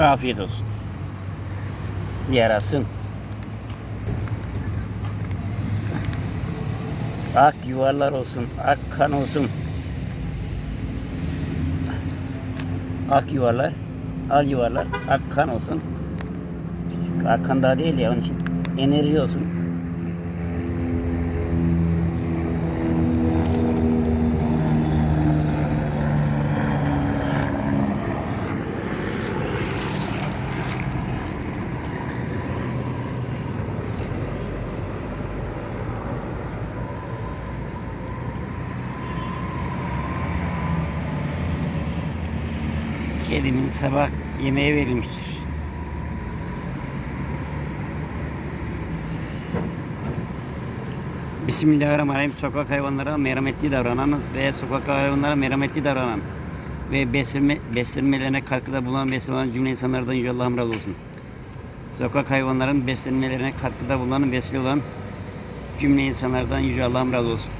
Afiyet olsun. Yarasın. Ak yuvarlar olsun, ak kan olsun. Ak yuvarlar, al yuvarlar, ak kan olsun. Ak kan daha değil ya onun için. Enerji olsun. Kedimin sabah yemeğe verilmiştir. Bismillahirrahmanirrahim. Sokak hayvanlara merhametli davranan ve sokak hayvanlara merhametli davranan ve beslenme, beslenmelerine katkıda bulunan olan cümle insanlardan Yüce Allah'ım razı olsun. Sokak hayvanların beslenmelerine katkıda bulunan vesile olan cümle insanlardan Yüce Allah'ım razı olsun.